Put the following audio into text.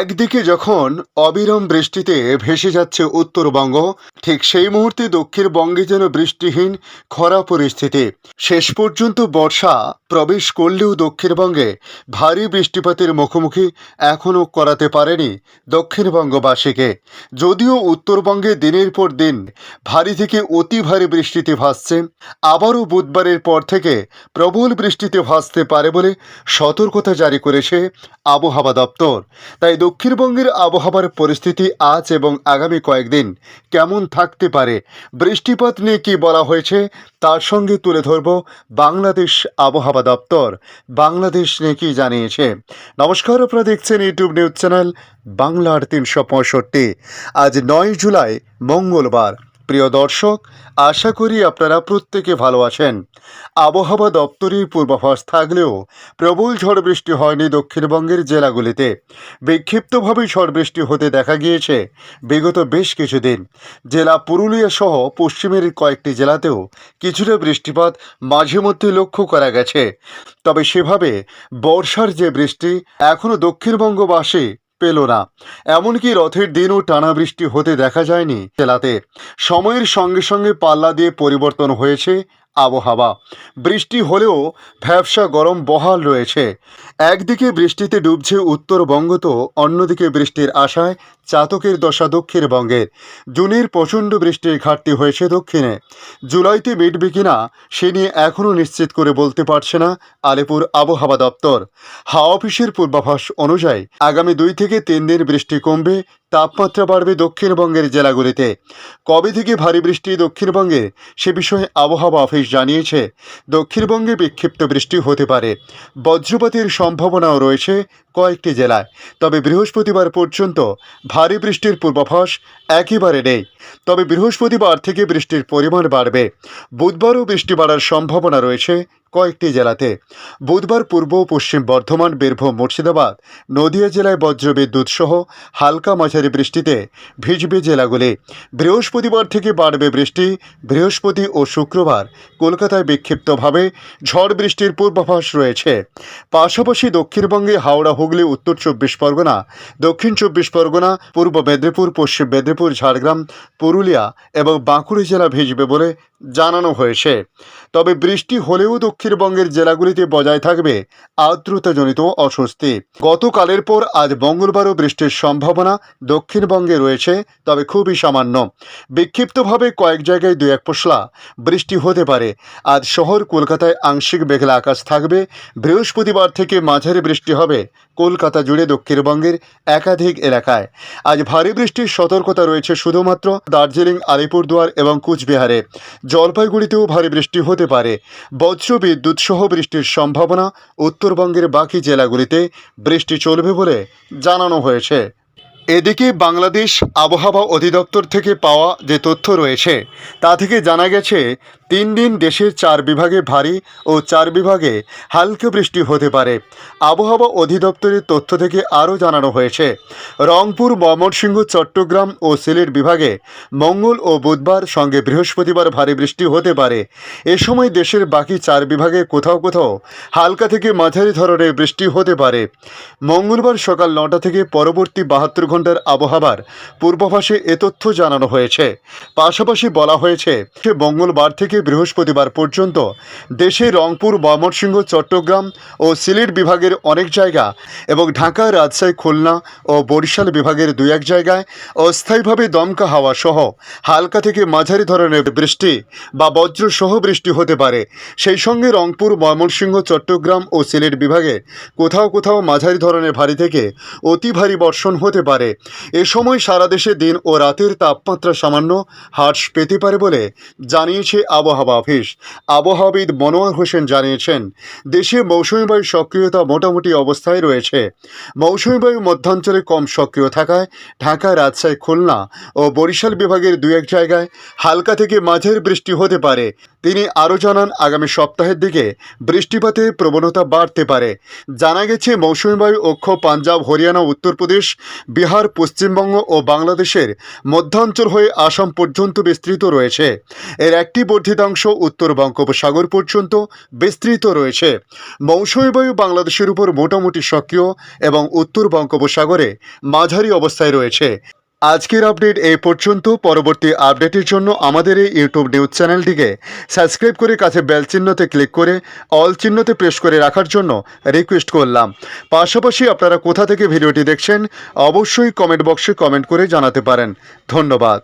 একদিকে যখন অবিরম বৃষ্টিতে ভেসে যাচ্ছে উত্তরবঙ্গ, ঠিক সেই মুহূর্তে দক্ষিণবঙ্গে যেন বৃষ্টিহীন, খরা পরিস্থিতি। শেষ পর্যন্ত বর্ষা প্রবেশ করলেও দক্ষিণবঙ্গে ভারী বৃষ্টিপাতের মুখোমুখি এখনও করাতে পারেনি দক্ষিণবঙ্গবাসীকে। যদিও উত্তরবঙ্গে দিনের পর দিন ভারী থেকে অতি ভারী বৃষ্টিতে ভাসছে, আবারও বুধবারের পর থেকে প্রবল বৃষ্টিতে ভাসতে পারে বলে সতর্কতা জারি করেছে আবহাওয়া দপ্তর। তাই দক্ষিণবঙ্গের আবহাওয়ার পরিস্থিতি আজ এবং আগামী কয়েকদিন কেমন থাকতে পারে, বৃষ্টিপাত নিয়ে কি বলা হয়েছে তার সঙ্গে তুলে ধরব বাংলাদেশ আবহাওয়া দপ্তর। বাংলাদেশ নিয়ে কি জানিয়েছে? নমস্কার, আপনারা দেখছেন ইউটিউব নিউজ চ্যানেল বাংলার তিনশো পঁয়ষট্টি। আজ নয় জুলাই, মঙ্গলবার। প্রিয় দর্শক, আশা করি আপনারা প্রত্যেকে ভালো আছেন। আবহাওয়া দপ্তরের পূর্বাভাস থাকলেও প্রবল ঝড় বৃষ্টি হয়নি দক্ষিণবঙ্গের জেলাগুলিতে। বিক্ষিপ্তভাবে ঝড় বৃষ্টি হতে দেখা গিয়েছে বিগত বেশ কিছুদিন। জেলা পুরুলিয়া সহ পশ্চিমের কয়েকটি জেলাতেও কিছুটা বৃষ্টিপাত মাঝে মধ্যে লক্ষ্য করা গেছে। তবে সেভাবে বর্ষার যে বৃষ্টি এখনও দক্ষিণবঙ্গবাসী পেল না। এমনকি রথের দিনও টানা বৃষ্টি হতে দেখা যায়নি জেলাতে। সময়ের সঙ্গে সঙ্গে পাল্লা দিয়ে পরিবর্তন হয়েছে আবহাওয়া। বৃষ্টি হলেও ভ্যাবসা গরম বহাল রয়েছে। একদিকে বৃষ্টিতে ডুবছে উত্তরবঙ্গ তো অন্যদিকে বৃষ্টির আশায় চাতকের দশা দক্ষিণবঙ্গের জুনের প্রচণ্ড বৃষ্টির ঘাটতি হয়েছে দক্ষিণে। জুলাইতে মিটবে কিনা, সে নিয়ে এখনও নিশ্চিত করে বলতে পারছে না আলিপুর আবহাওয়া দপ্তর। হাওয়া অফিসের পূর্বাভাস অনুযায়ী, আগামী দুই থেকে তিন দিন বৃষ্টি কমবে, তাপমাত্রা বাড়বে দক্ষিণবঙ্গের জেলাগুলিতে। কবে থেকে ভারী বৃষ্টি দক্ষিণবঙ্গে সে বিষয়ে আবহাওয়া অফিস জানিয়েছে। দক্ষিণবঙ্গে বিক্ষিপ্ত বৃষ্টি হতে পারে। বজ্রপাতের সম্ভাবনাও রয়েছে কয়েকটি জেলায়। তবে বৃহস্পতিবার পর্যন্ত ভারী বৃষ্টির পূর্বাভাস একেবারে নেই। তবে বৃহস্পতিবার থেকে বৃষ্টির পরিমাণ বাড়বে। বুধবারও বৃষ্টি বাড়ার সম্ভাবনা রয়েছে কয়েকটি জেলাতে। বুধবার পূর্ব পশ্চিম বর্ধমান, বীরভূম, মুর্শিদাবাদ, নদিয়া জেলায় বজ্রবিদ্যুৎ সহ হালকা মাঝারি বৃষ্টিতে ভিজবে জেলাগুলি। বৃহস্পতিবার থেকে বাড়বে বৃষ্টি। বৃহস্পতি ও শুক্রবার কলকাতায় বিক্ষিপ্তভাবে ঝড় বৃষ্টির পূর্বাভাস রয়েছে। পাশাপাশি দক্ষিণবঙ্গে হাওড়া, হুগলি, উত্তর চব্বিশ পরগনা, দক্ষিণ চব্বিশ পরগনা, পূর্ব মেদিনীপুর, পশ্চিম মেদিনীপুর, ঝাড়গ্রাম, পুরুলিয়া এবং বাঁকুড়া জেলা ভিজবে বলে জানানো হয়েছে। তবে বৃষ্টি হলেও দক্ষিণবঙ্গের জেলাগুলিতে বজায় থাকবে আর্দ্রতাজনিত অস্বস্তি। গতকালের পর আজ মঙ্গলবারও বৃষ্টির সম্ভাবনা দক্ষিণবঙ্গে রয়েছে, তবে খুবই সামান্য। বিক্ষিপ্তভাবে কয়েক জায়গায় দু এক পশলা বৃষ্টি হতে পারে। আজ শহর, কলকাতায় আংশিক মেঘলা আকাশ থাকবে। বৃহস্পতিবার থেকে মাঝারি বৃষ্টি হবে। কলকাতা জুড়ে দক্ষিণবঙ্গের একাধিক এলাকায়। আজ ভারী বৃষ্টির সতর্কতা রয়েছে শুধুমাত্র দার্জিলিং, আলিপুরদুয়ার এবং কুচবিহারে। জলপাইগুড়িতেও ভারী বৃষ্টি হতে পারে। বজ্র বিদ্যুৎ সহ বৃষ্টির সম্ভাবনা উত্তরবঙ্গের বাকি জেলাগুলিতে বৃষ্টি চলবে বলে জানানো হয়েছে। এদিকে বাংলাদেশ আবহাওয়া অধিদপ্তর থেকে পাওয়া যে তথ্য রয়েছে, তা থেকে জানা গেছে তিন দিন দেশের চার বিভাগে ভারী ও চার বিভাগে হালকা বৃষ্টি হতে পারে। আবহাওয়া অধিদপ্তরের তথ্য থেকে আরও জানানো হয়েছে। রংপুর, ময়মনসিংহ, চট্টগ্রাম ও সিলেট বিভাগে মঙ্গল ও বুধবার সঙ্গে বৃহস্পতিবার ভারী বৃষ্টি হতে পারে। এ সময় দেশের বাকি চার বিভাগে কোথাও কোথাও হালকা থেকে মাঝারি ধরনের বৃষ্টি হতে পারে। মঙ্গলবার সকাল নটা থেকে পরবর্তী বাহাত্তর ঘণ্টার আবহাওয়ার পূর্বাভাসে এ তথ্য জানানো হয়েছে। পাশাপাশি বলা হয়েছে যে মঙ্গলবার থেকে বৃহস্পতিবার পর্যন্ত দেশে রংপুর, ময়মনসিংহ, চট্টগ্রাম ও সিলেট বিভাগের অনেক জায়গা এবং ঢাকা, রাজশাহী, খুলনা ও বরিশাল বিভাগের দুই এক জায়গায় অস্থায়ীভাবে দমকা হাওয়া সহ হালকা থেকে মাঝারি ধরনের বৃষ্টি বা বজ্র সহ বৃষ্টি হতে পারে। সেই সঙ্গে রংপুর, ময়মনসিংহ, চট্টগ্রাম ও সিলেট বিভাগে কোথাও কোথাও মাঝারি ধরনের ভারী থেকে অতি ভারী বর্ষণ হতে পারে। এ সময় সারা দেশে দিন ও রাতের তাপমাত্রা সামান্য হ্রাস পেতে পারে বলে জানিয়েছে আবহাওয়া অফিস। আবহাওয়াবিদ মনোয়ার হোসেন জানিয়েছেন, দেশে মৌসুমি বায়ুর সক্রিয়তা মোটামুটি অবস্থায় রয়েছে। মৌসুমি বায়ু মধ্যাঞ্চলে কম সক্রিয় থাকায় ঢাকা, রাজশাহী, খুলনা ও বরিশাল বিভাগের দু এক জায়গায় হালকা থেকে মাঝের বৃষ্টি হতে পারে। তিনি আরও জানান, আগামী সপ্তাহের দিকে বৃষ্টিপাতের প্রবণতা বাড়তে পারে। জানা গেছে, মৌসুমি বায়ু অক্ষ পাঞ্জাব, হরিয়ানা, উত্তরপ্রদেশ, বিহার, পশ্চিমবঙ্গ ও বাংলাদেশের মধ্যাঞ্চল হয়ে আসাম পর্যন্ত বিস্তৃত রয়েছে। এর একটি বর্ধিতাংশ উত্তর বঙ্গোপসাগর পর্যন্ত বিস্তৃত রয়েছে। মৌসুমী বায়ু বাংলাদেশের উপর মোটামুটি সক্রিয় এবং উত্তর বঙ্গোপসাগরে মাঝারি অবস্থায় রয়েছে। আজকের আপডেট এই পর্যন্ত। পরবর্তী আপডেটের জন্য আমাদের এই ইউটিউব নিউজ চ্যানেলটিকে সাবস্ক্রাইব করে কাছে বেল চিহ্নতে ক্লিক করে অল চিহ্নতে প্রেস করে রাখার জন্য রিকোয়েস্ট করলাম। পাশাপাশি আপনারা কোথা থেকে ভিডিওটি দেখছেন, অবশ্যই কমেন্ট বক্সে কমেন্ট করে জানাতে পারেন। ধন্যবাদ।